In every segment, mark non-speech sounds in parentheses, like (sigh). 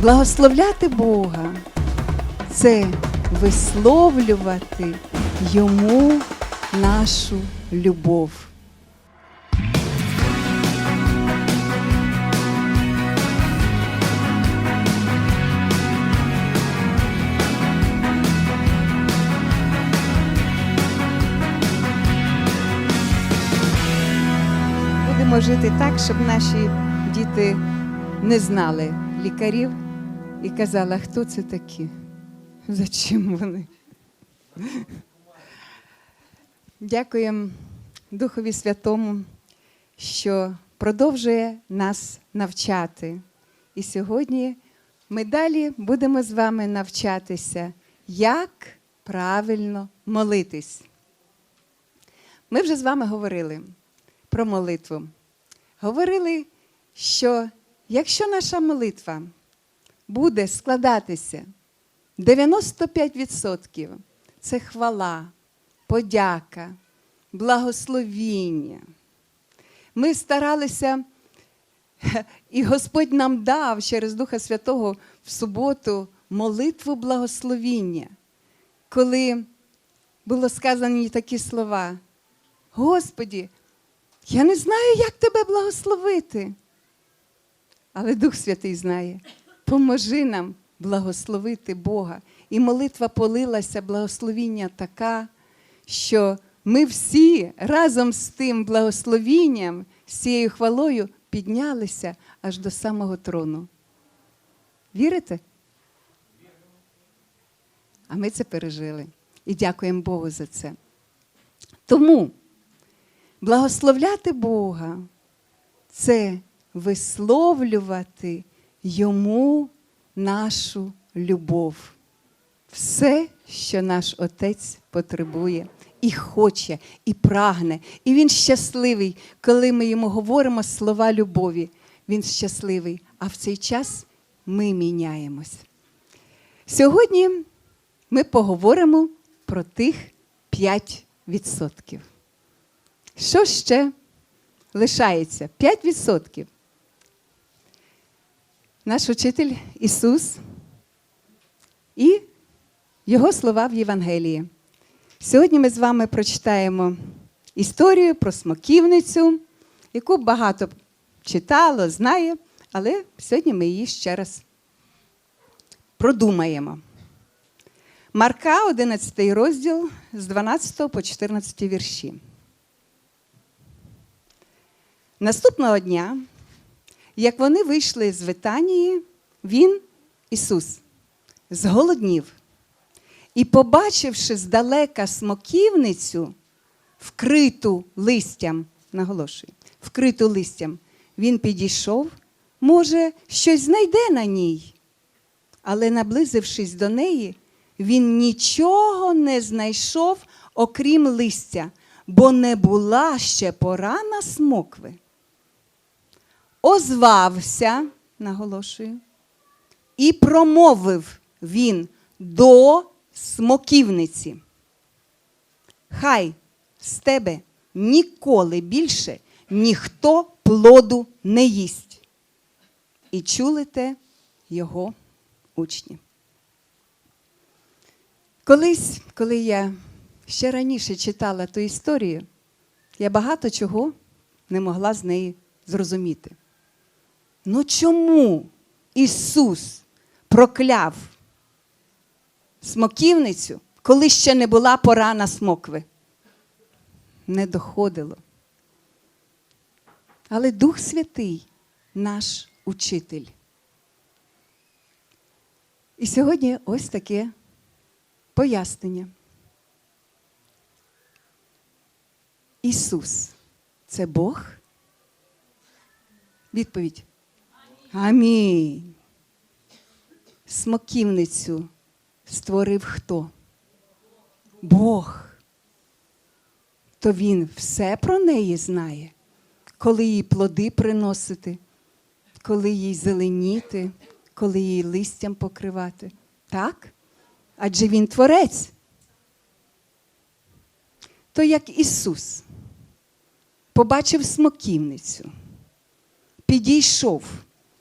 Благословляти Бога це висловлювати Йому нашу любов. Будемо жити так, щоб наші діти не знали лікарів і казали, «А хто це такі? Зачем вони? Дякуємо Духові Святому, що продовжує нас навчати. І сьогодні ми далі будемо з вами навчатися, як правильно молитись. Ми вже з вами говорили про молитву. Говорили, що якщо наша молитва буде складатися 95% це хвала, подяка, благословіння. Ми старалися, (laughs) і Господь нам дав через Духа Святого в суботу молитву благословіння, коли було сказані такі слова. Господі, я не знаю, як тебе благословити. Але Дух Святий знає, поможи нам благословити Бога. І молитва полилася, благословіння така, що ми всі разом з тим благословінням, з цією хвалою піднялися аж до самого трону. Вірите? А ми це пережили. І дякуємо Богу за це. Тому благословляти Бога це висловлювати Йому нашу любов. Все, що наш Отець потребує і хоче, і прагне. І Він щасливий, коли ми йому говоримо слова любові. Він щасливий, а в цей час ми міняємось. Сьогодні ми поговоримо про тих 5%. Що ще лишається? 5%. Наш учитель Ісус і Його слова в Євангелії. Сьогодні ми з вами прочитаємо історію про смоківницю, яку багато читало, знає, але сьогодні ми її ще раз продумаємо. Марка, 11 розділ з 12 по 14 вірші. Наступного дня, як вони вийшли з Витанії, він, Ісус, зголоднів і, побачивши здалека смоківницю, вкриту листям, наголошую, вкриту листям, він підійшов, може, щось знайде на ній. Але, наблизившись до неї, він нічого не знайшов, окрім листя, бо не була ще пора на смокви. Озвався, наголошую, і промовив він до смоківниці. Хай з тебе ніколи більше ніхто плоду не їсть. І чули те його учні. Колись, коли я ще раніше читала ту історію, я багато чого не могла з неї зрозуміти. Ну чому Ісус прокляв смоківницю, коли ще не була пора на смокви? Не доходило. Але Дух Святий наш учитель. І сьогодні ось таке пояснення. Ісус це Бог? Відповідь. Амінь. Смоківницю створив хто? Бог. То він все про неї знає, коли їй плоди приносити, коли їй зеленіти, коли їй листям покривати. Так? Адже він творець. То як Ісус побачив смоківницю, підійшов,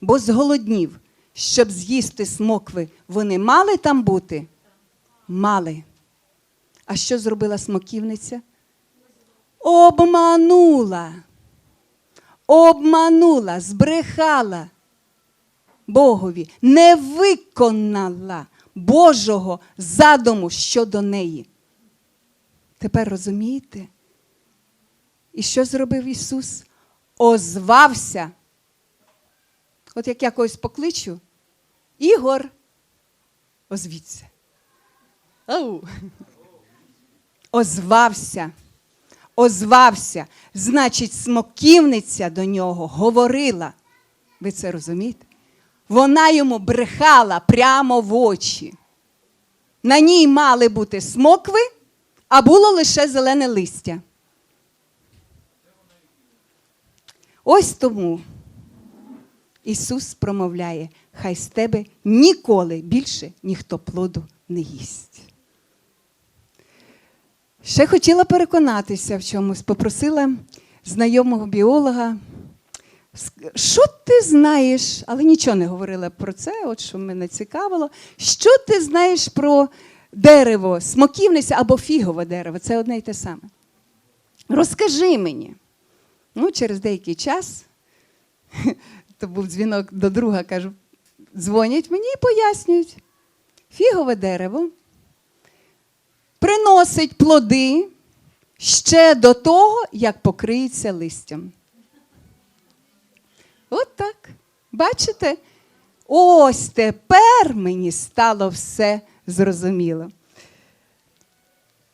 бо зголоднів, щоб з'їсти смокви, вони мали там бути? Мали. А що зробила смоківниця? Обманула. Обманула, збрехала Богові, не виконала Божого задуму щодо неї. Тепер розумієте? І що зробив Ісус? Озвався. От як я когось покличу, Ігор, озвіться. Ау. Озвався. Озвався. Значить, смоківниця до нього говорила. Ви це розумієте? Вона йому брехала прямо в очі. На ній мали бути смокви, а було лише зелене листя. Ось тому Ісус промовляє, хай з тебе ніколи більше ніхто плоду не їсть. Ще хотіла переконатися в чомусь, попросила знайомого біолога. Що ти знаєш, але нічого не говорила про це, от що мене цікавило. Що ти знаєш про дерево, смоківниця або фігове дерево? Це одне й те саме. Розкажи мені. Ну, через деякий час, то був дзвінок до друга, кажу, дзвонять мені і пояснюють. Фігове дерево приносить плоди ще до того, як покриється листям. От так. Бачите? Ось тепер мені стало все зрозуміло.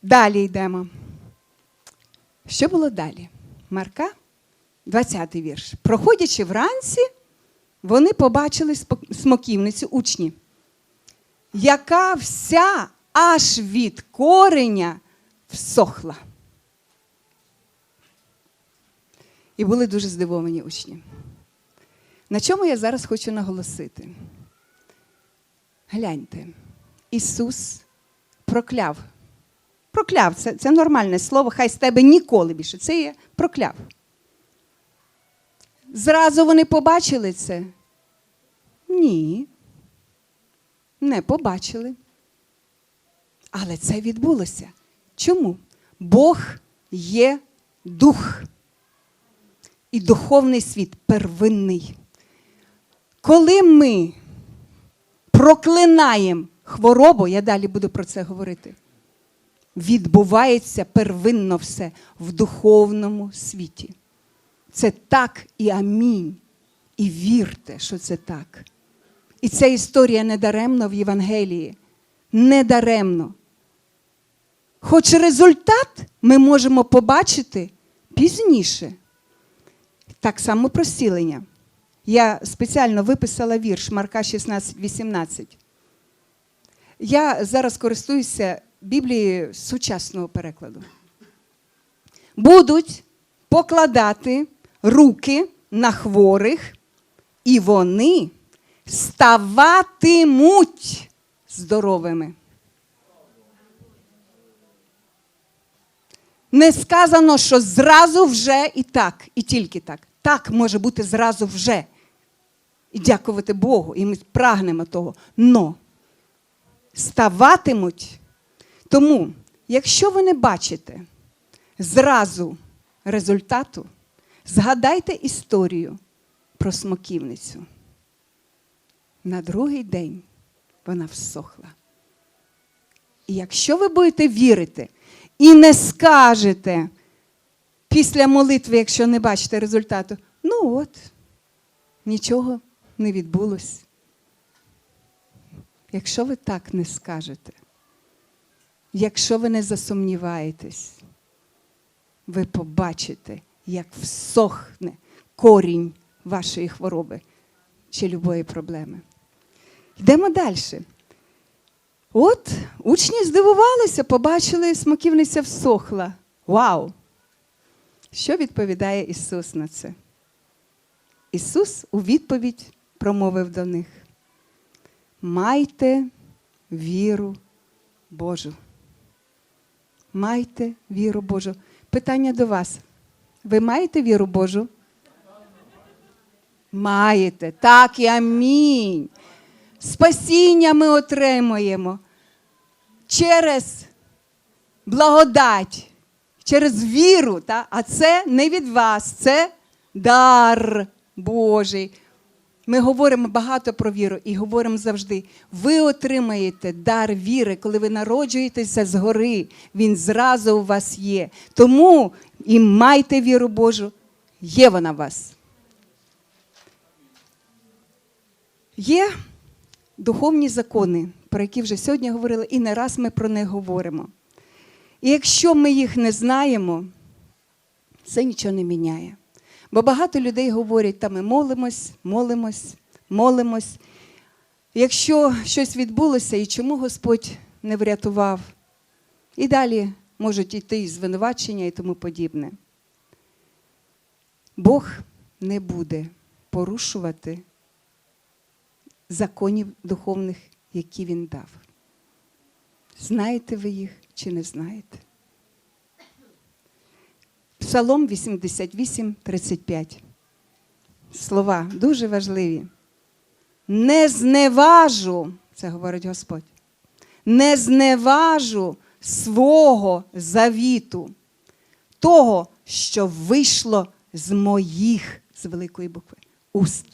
Далі йдемо. Що було далі? Марка, 20 вірш. Проходячи вранці, вони побачили смоківницю учні, яка вся аж від кореня всохла. І були дуже здивовані учні. На чому я зараз хочу наголосити? Гляньте, Ісус прокляв. Прокляв це, це нормальне слово, хай з тебе ніколи більше. Це є прокляв. Зразу вони побачили це? Ні. Не побачили. Але це відбулося. Чому? Бог є дух. І духовний світ первинний. Коли ми проклинаємо хворобу, я далі буду про це говорити, відбувається первинно все в духовному світі. Це так і амінь. І вірте, що це так. І ця історія недаремно в Євангелії. Недаремно. Хоч результат ми можемо побачити пізніше. Так само про зцілення. Я спеціально виписала вірш Марка 16, 18. Я зараз користуюся Біблією сучасного перекладу. Будуть покладати руки на хворих, і вони ставатимуть здоровими. Не сказано, що зразу вже і так, і тільки так. Так може бути зразу вже. І дякувати Богу, і ми прагнемо того. Но ставатимуть. Тому, якщо ви не бачите зразу результату, згадайте історію про смоківницю. На другий день вона всохла. І якщо ви будете вірити і не скажете після молитви, якщо не бачите результату, ну от, нічого не відбулось. Якщо ви так не скажете, якщо ви не засумніваєтесь, ви побачите, як всохне корінь вашої хвороби чи любої проблеми. Йдемо далі. От учні здивувалися, побачили, смоківниця всохла. Вау! Що відповідає Ісус на це? Ісус у відповідь промовив до них: Майте віру Божу. Майте віру Божу. Питання до вас. Ви маєте віру Божу? Маєте. Так і амінь. Спасіння ми отримуємо через благодать, через віру. Та? А це не від вас, це дар Божий. Ми говоримо багато про віру і говоримо завжди. Ви отримаєте дар віри, коли ви народжуєтеся згори. Він зразу у вас є. Тому і майте віру Божу, є вона у вас. Є духовні закони, про які вже сьогодні говорили, і не раз ми про них говоримо. І якщо ми їх не знаємо, це нічого не міняє. Бо багато людей говорять, та ми молимось, молимось, молимось. Якщо щось відбулося і чому Господь не врятував, і далі можуть йти і звинувачення і тому подібне. Бог не буде порушувати законів духовних, які Він дав. Знаєте ви їх чи не знаєте? Псалом 88, 35. Слова дуже важливі. Не зневажу, це говорить Господь, не зневажу свого завіту, того, що вийшло з моїх, з великої букви, уст.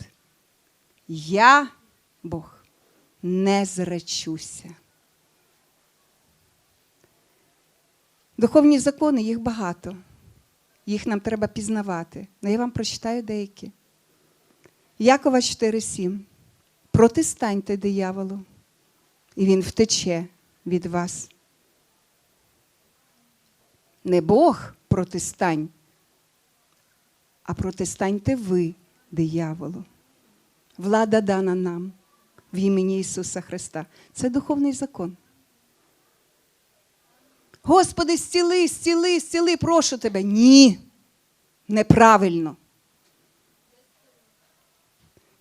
Я, Бог, не зречуся. Духовні закони, їх багато. Їх нам треба пізнавати. Ну, я вам прочитаю деякі. Якова 4,7. Протистаньте дияволу, і він втече від вас. Не Бог протистань, а протистаньте ви дияволу. Влада дана нам в імені Ісуса Христа. Це духовний закон. Господи, зціли, зціли, зціли, прошу тебе. Ні. Неправильно.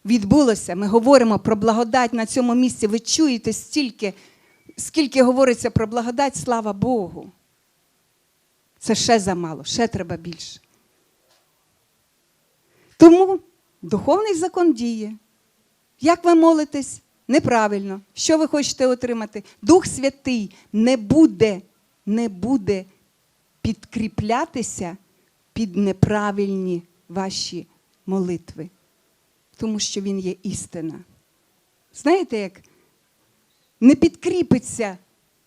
Відбулося. Ми говоримо про благодать на цьому місці. Ви чуєте стільки, скільки говориться про благодать, слава Богу. Це ще замало, ще треба більше. Тому духовний закон діє. Як ви молитесь? Неправильно. Що ви хочете отримати? Дух Святий не буде не буде підкріплятися під неправильні ваші молитви, тому що Він є істина. Знаєте, як не підкріпиться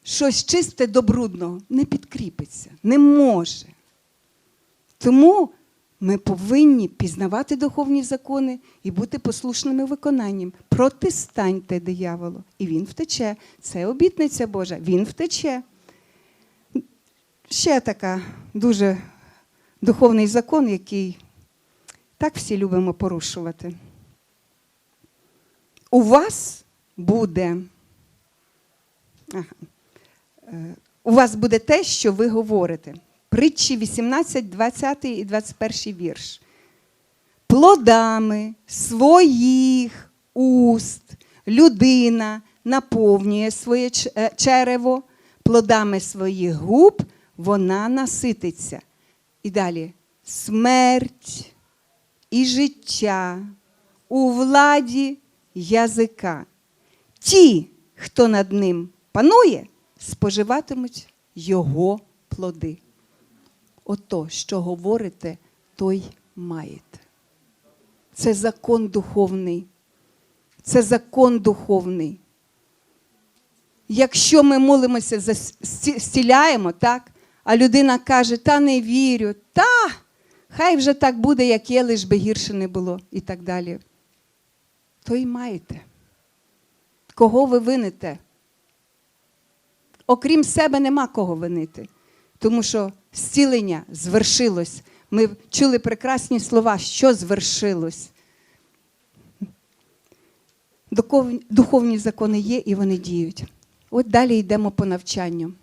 щось чисте до брудного, не підкріпиться, не може. Тому ми повинні пізнавати духовні закони і бути послушними виконанням. Протистаньте дияволу, і він втече. Це обітниця Божа, він втече ще така дуже духовний закон, який так всі любимо порушувати. У вас буде, ага, у вас буде те, що ви говорите. Притчі 18, 20 і 21 вірш. Плодами своїх уст людина наповнює своє е, черево, плодами своїх губ вона насититься. І далі смерть і життя у владі язика. Ті, хто над ним панує, споживатимуть його плоди. Ото, що говорите, той маєте. Це закон духовний. Це закон духовний. Якщо ми молимося, зціляємо, так? А людина каже, та не вірю, та хай вже так буде, як є, лиш би гірше не було і так далі. То й маєте. Кого ви вините? Окрім себе, нема кого винити. Тому що зцілення звершилось. Ми чули прекрасні слова, що звершилось. Духовні закони є і вони діють. От далі йдемо по навчанню.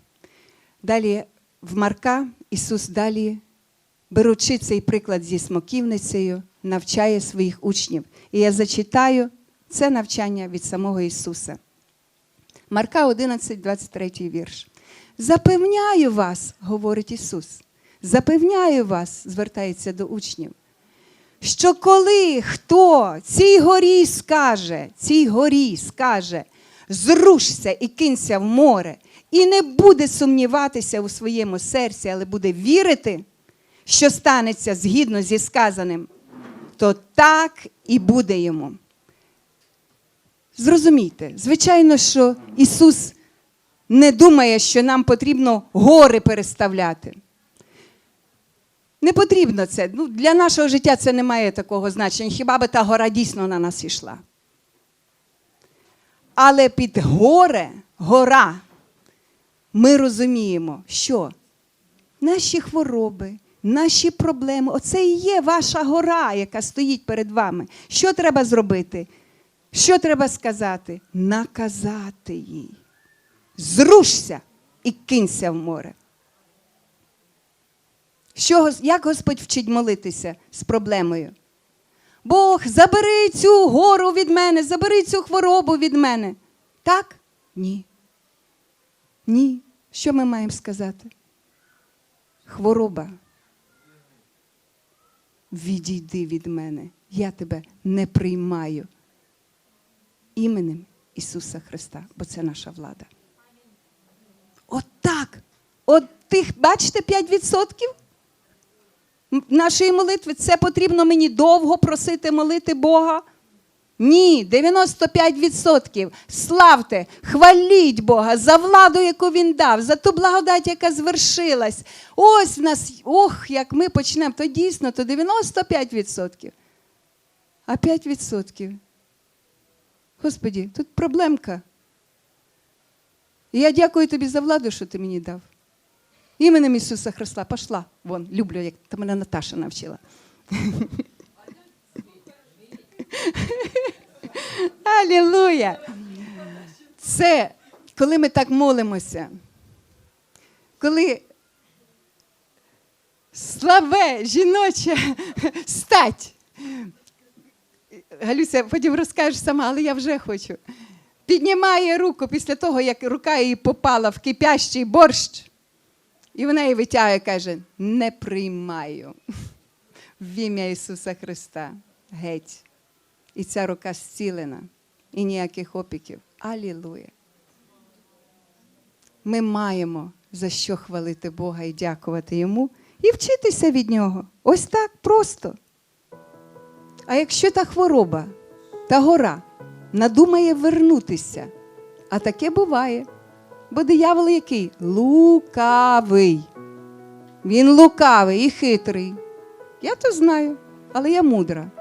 Далі в Марка Ісус далі, беручи цей приклад зі смоківницею, навчає своїх учнів. І я зачитаю це навчання від самого Ісуса. Марка 11, 23 вірш. Запевняю вас, говорить Ісус, запевняю вас, звертається до учнів, що коли хто цій горі скаже, цій горі скаже, зрушся і кинься в море, і не буде сумніватися у своєму серці, але буде вірити, що станеться згідно зі сказаним, то так і буде йому. Зрозумійте, звичайно, що Ісус не думає, що нам потрібно гори переставляти. Не потрібно це. Ну, для нашого життя це не має такого значення. Хіба би та гора дійсно на нас йшла. Але під горе, гора, ми розуміємо, що наші хвороби, наші проблеми оце і є ваша гора, яка стоїть перед вами. Що треба зробити? Що треба сказати? Наказати їй. Зрушся і кинься в море. Що, як Господь вчить молитися з проблемою? Бог, забери цю гору від мене, забери цю хворобу від мене. Так? Ні. Ні. Що ми маємо сказати? Хвороба. Відійди від мене. Я тебе не приймаю. Іменем Ісуса Христа, бо це наша влада. От так. От тих, бачите, 5% нашої молитви. Це потрібно мені довго просити молити Бога. Ні, 95%. Славте, хваліть Бога за владу, яку Він дав, за ту благодать, яка звершилась. Ось в нас, ох, як ми почнемо, то дійсно, то 95%. А 5%. Господі, тут проблемка. І я дякую тобі за владу, що ти мені дав. Іменем Ісуса Христа пошла. Вон, люблю, як та мене Наташа навчила. Алілуя! Це коли ми так молимося, коли славе жіноча стать. Галюся, потім розкажеш сама, але я вже хочу. Піднімає руку після того, як рука її попала в кипящий борщ. І вона її витягує каже: не приймаю в ім'я Ісуса Христа. Геть. І ця рука зцілена, і ніяких опіків. Алілуя. Ми маємо за що хвалити Бога і дякувати Йому, і вчитися від Нього. Ось так просто. А якщо та хвороба, та гора надумає вернутися, а таке буває, бо диявол який? Лукавий. Він лукавий і хитрий. Я то знаю, але я мудра.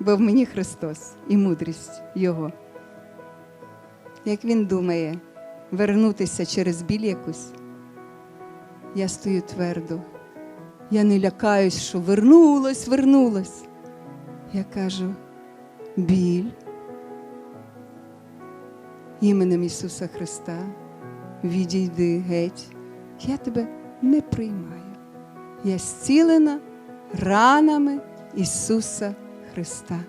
Бо в мені Христос і мудрість Його. Як він думає вернутися через біль якусь, я стою твердо. Я не лякаюсь, що вернулась, вернулась. Я кажу, біль іменем Ісуса Христа, відійди геть, я тебе не приймаю. Я зцілена ранами Ісуса Христа.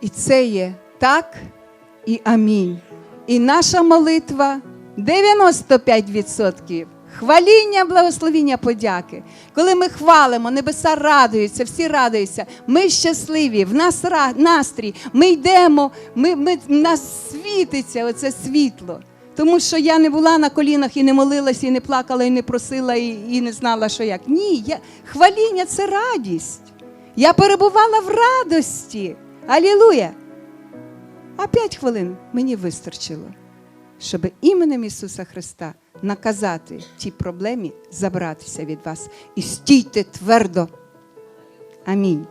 І це є так і амінь. І наша молитва 95%. Хваління, благословіння, подяки. Коли ми хвалимо, небеса радуються, всі радуються. Ми щасливі, в нас настрій, ми йдемо, ми, ми, нас світиться оце світло. Тому що я не була на колінах і не молилася, і не плакала, і не просила, і, і не знала, що як. Ні, я, хваління це радість. Я перебувала в радості. Алілуя! А п'ять хвилин мені вистачило, щоб іменем Ісуса Христа наказати тій проблемі забратися від вас. І стійте твердо. Амінь.